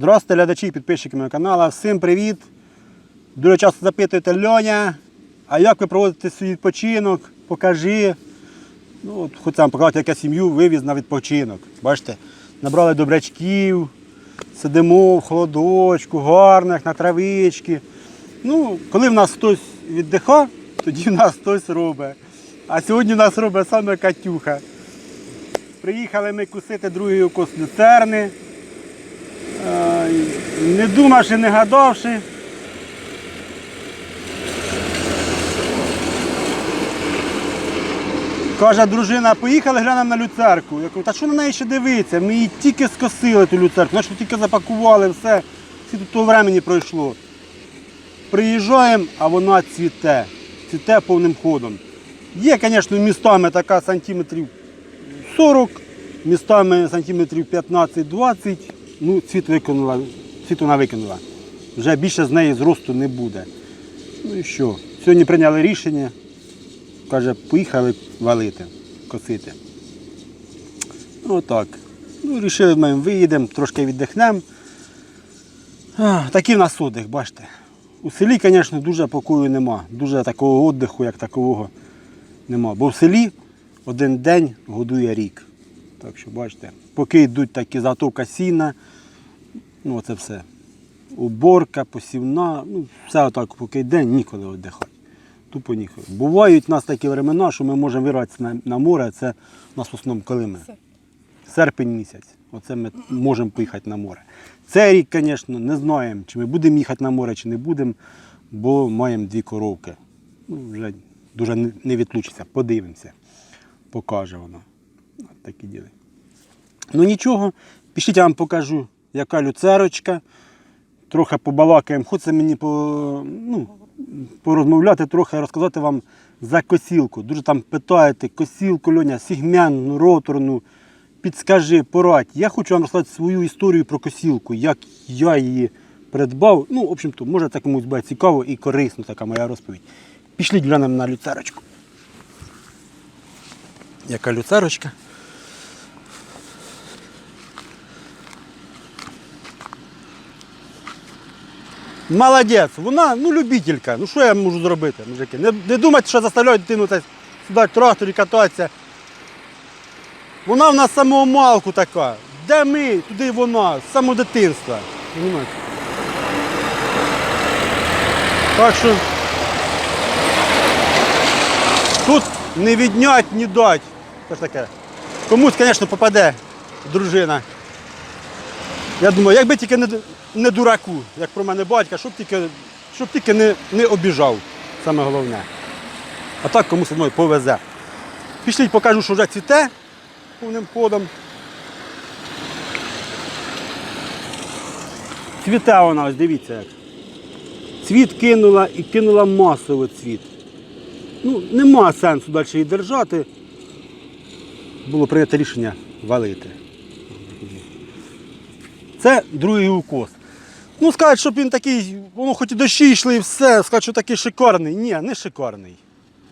Здравствуйте, глядачі і підписчики мого каналу. Всім привіт! Дуже часто запитуєте Льоня, а як ви проводите свій відпочинок? Покажи. Ну, от, хочу вам показати, як я сім'ю вивіз на відпочинок. Бачите, набрали добрячків, сидимо в холодочку, гарних, на травички. Ну, коли в нас хтось віддиха, тоді в нас хтось робить. А сьогодні в нас робить саме Катюха. Приїхали ми кусити другий укос люцерни. Не думавши, не гадавши. Каже, дружина, поїхали глянемо на люцерку. Я кажу, та що на неї ще дивитися? Ми її тільки скосили ту люцерку, значить тільки запакували, все, всі тут того времени пройшло. Приїжджаємо, а вона цвіте, цвіте повним ходом. Є, звісно, містами така сантиметрів 40, містами сантиметрів 15-20. Ну, цвіт викинула, цвіт вона викинула. Вже більше з неї зросту не буде. Ну і що? Сьогодні прийняли рішення. Каже, поїхали валити, косити. Ну отак. Ну, рішили ми виїдемо, трошки віддихнемо. Такий в нас отдих, бачите. У селі, звісно, дуже покою нема. Дуже такого віддиху, як такового, нема. Бо в селі один день годує рік. Так що бачите, поки йдуть такі заготовка сіна, ну це все. Уборка, посівна, ну все отак, поки йде, ніколи віддихати. Тупо ніколи. Бувають у нас такі времена, що ми можемо вирватися на, на море, це у нас в основному коли ми? Серпень місяць. Оце ми можемо поїхати на море. Цей рік, звісно, не знаємо, чи ми будемо їхати на море, чи не будемо, бо маємо дві коровки. Ну, вже дуже не відлучиться, подивимося. Покаже воно. Такі діли. Ну нічого, пішліть я вам покажу, яка люцерочка. Трохи побалакаємо. Хочеться мені по, ну, порозмовляти, трохи розказати вам за косілку. Дуже там питаєте, косілку, Льоня, сігменну, роторну, підскажи, порадь. Я хочу вам розказати свою історію про косілку, як я її придбав. Ну, в общем-то, може це комусь буде цікаво і корисно така моя розповідь. Пішліть глянемо на люцерочку. Яка люцерочка? Молодець, вона ну любителька. Ну що я можу зробити, мужики? Не, не думайте, що заставляють дитину сюди в тракторі кататися. Вона в нас самого малку така. Де ми, туди вона, з самого дитинства. Понимаєте? Так що тут не віднять, ні дать. Що ж таке? Комусь, звісно, попаде дружина. Я думаю, якби тільки не, не дураку, як про мене батька, щоб тільки, щоб тільки не, не обіжав, саме головне. А так комусь одної повезе. Пішліть, покажу, що вже цвіте повним ходом. Цвіте вона, ось дивіться як. Цвіт кинула і кинула масово цвіт. Ну, нема сенсу далі її держати. Було прийнято рішення валити. Це другий укос. Ну, скажуть, щоб він такий, воно хоч і дощі йшли і все, скажуть, що такий шикарний. Ні, не шикарний.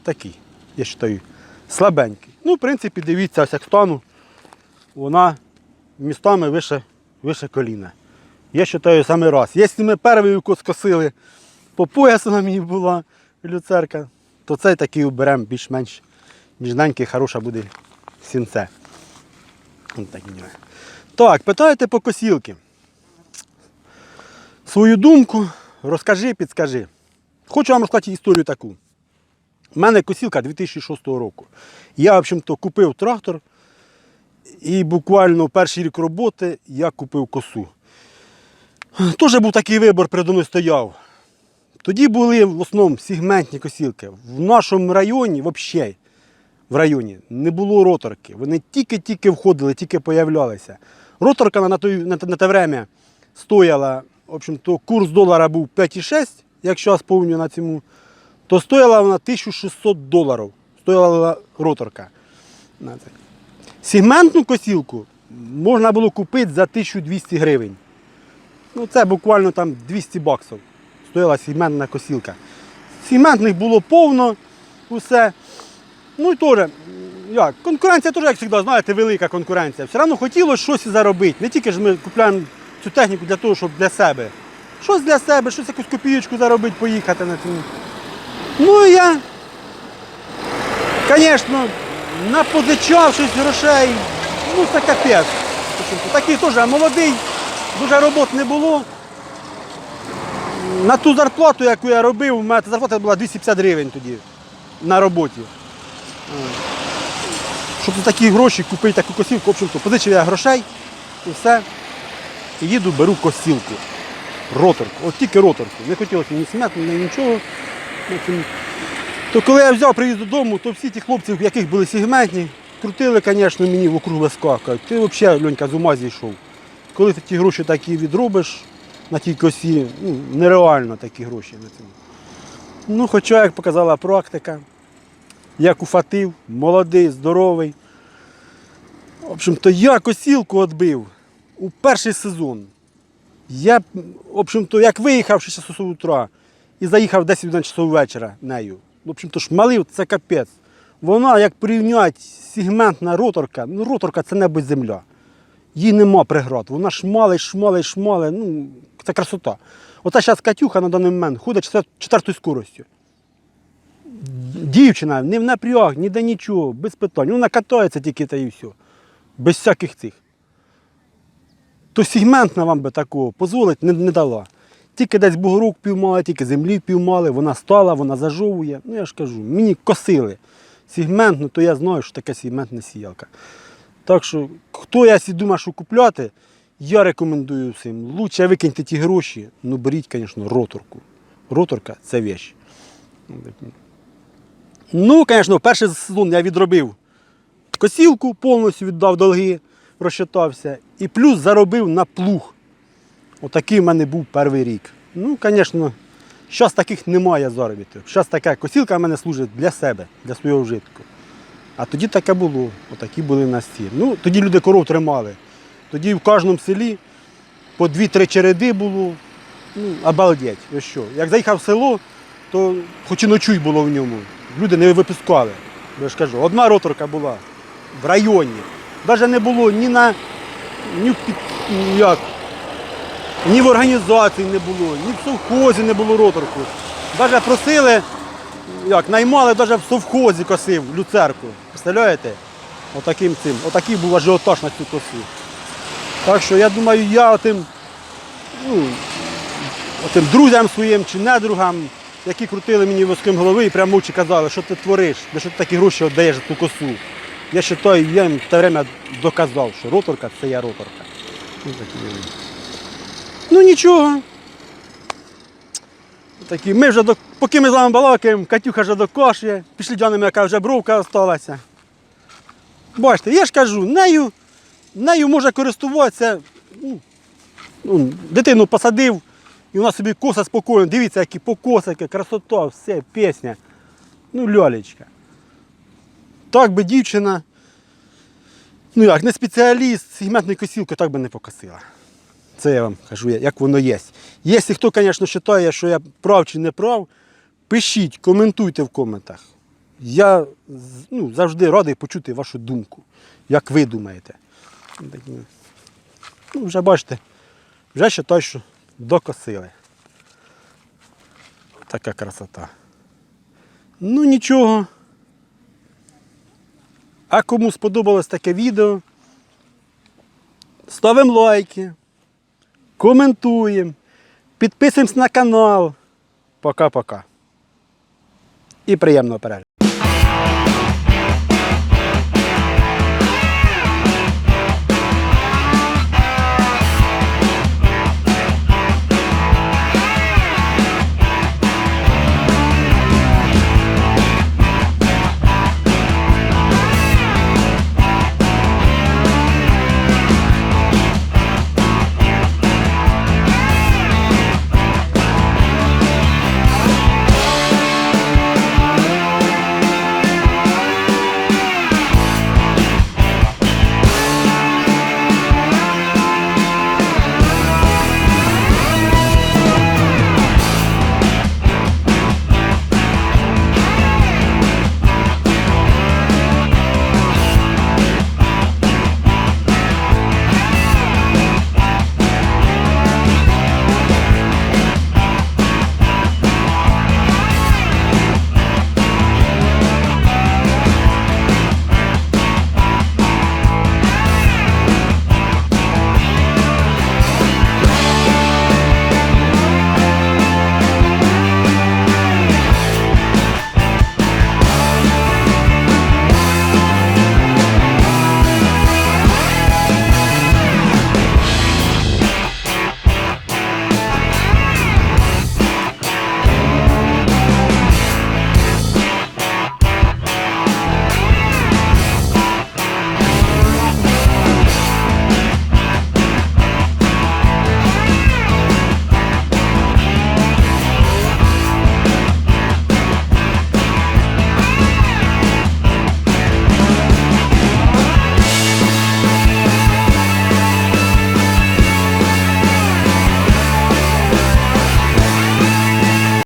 Такий, я вважаю, слабенький. Ну, в принципі, дивіться, ось як стану, вона містами вище, вище коліна. Я вважаю, саме раз. Якщо ми перший укос косили, по поясу на мені була люцерка, то цей такий оберемо більш-менш ніжненький, хороша буде сінце. Так, питаєте по косілки. Свою думку розкажи, підскажи. Хочу вам розказати історію таку. У мене косілка 2006 року. Я, в общем-то, купив трактор і буквально перший рік роботи я купив косу. Теж був такий вибір, передо мною стояв. Тоді були в основному сегментні косілки. В нашому районі, взагалі, в районі не було роторки. Вони тільки-тільки входили, тільки появлялися. Роторка на, той, на, на те время стояла, в общем-то, курс долара був 5,6, якщо я сповню на цьому, то стояла вона 1600 доларів. Стояла роторка. Сегментну косілку можна було купити за 1200 гривень. Ну, це буквально там 200 баксів стояла сегментна косілка. Сегментних було повно, усе. Ну і теж, як, конкуренція теж, як завжди, знаєте, велика конкуренція. Все одно хотілося щось заробити. Не тільки ж ми купляємо цю техніку для того, щоб для себе. Щось для себе, щось якусь копієчку заробити, поїхати на цьому. Ну і я, звісно, напозичав щось грошей. Ну це капець. Такий теж молодий, дуже робот не було. На ту зарплату, яку я робив, у мене та зарплата була 250 гривень тоді на роботі. Щоб такі гроші купити таку косілку, в общем-то, позичив я грошей і все. Їду, беру косілку. Роторку. От тільки роторку. Не хотілося ні смяти, ні нічого. То коли я взяв, привіз додому, то всі ті хлопці, в яких були сегментні, крутили, звісно, мені вокруг виска. Кажуть, ти взагалі, Льонька, з ума зійшов. Коли ти ті гроші такі відробиш на тій косі, ну, нереально такі гроші на цьому. Ну, хоча, як показала практика, як уфатив, молодий, здоровий. В общем-то, я косілку відбив у перший сезон. Я, в общем-то, як виїхав 6 часов утра і заїхав 10 11 часов вечора нею. В общем-то, шмалив це капець. Вона, як порівняти сегментна роторка, ну роторка це небудь земля. Їй нема преград. Вона шмалить, шмалить, шмалить. Ну, це красота. Ота зараз Катюха на даний момент ходить четвертою скоростю. Дівчина, не в напряг, ніде нічого, без питань. Вона катається тільки та і все. Без всяких цих. То сегментна вам би такого дозволить не, не дала. Тільки десь бугорок півмали, тільки землі півмали, вона стала, вона зажовує. Ну я ж кажу, мені косили. Сегментну, то я знаю, що таке сегментна сіялка. Так що, хто я думає, що купляти, я рекомендую всім. Лучше викиньте ті гроші, ну беріть, звісно, роторку. Роторка це вещь. Ну, звісно, перший сезон я відробив косілку, повністю віддав долги, розчитався. І плюс заробив на плуг. Отакий в мене був перший рік. Ну, звісно, зараз таких немає заробітку. Зараз така косілка в мене служить для себе, для свого вжитку. А тоді таке було, отакі були на стіль. Ну, тоді люди коров тримали. Тоді в кожному селі по дві-три череди було. Ну, обалдеть. Ви що? Як заїхав в село, то хоч і ночуй було в ньому. Люди не випускали. Я ж кажу, одна роторка була в районі. Навіть не було ні на ні в під, як, ні в організації не було, ні в совхозі не було роторку. Навіть просили, як, наймали навіть в совхозі косив люцерку. Представляєте? Отаким цим. Отакий був ажіотаж на цю косу. Так що я думаю, я отим, ну, отим друзям своїм чи недругам, які крутили мені воском голови і прямо очі казали, що ти твориш, де що ти такі гроші віддаєш за ту косу. Я вважаю, я їм в те время доказав, що роторка це я роторка. Ну, такі ну нічого. Такі, ми вже до, поки ми з вами балакаємо, Катюха вже докошує, пішли дянами, яка вже бровка залишилася. Бачите, я ж кажу, нею, нею може користуватися. Ну, ну, дитину посадив, і вона собі коса спокійно. Дивіться, які покосики, красота, все, пісня. Ну, льолечка. Так би дівчина, ну як, не спеціаліст, сегментної косілки так би не покосила. Це я вам кажу, як воно є. Якщо хто, звісно, вважає, що я прав чи не прав, пишіть, коментуйте в коментах. Я ну, завжди радий почути вашу думку, як ви думаєте. Ну, вже бачите, вже вважаю, що докосили. Така красота. Ну нічого. А кому сподобалось таке відео, ставимо лайки, коментуємо, підписуємось на канал. Пока-пока. І приємного перегляду.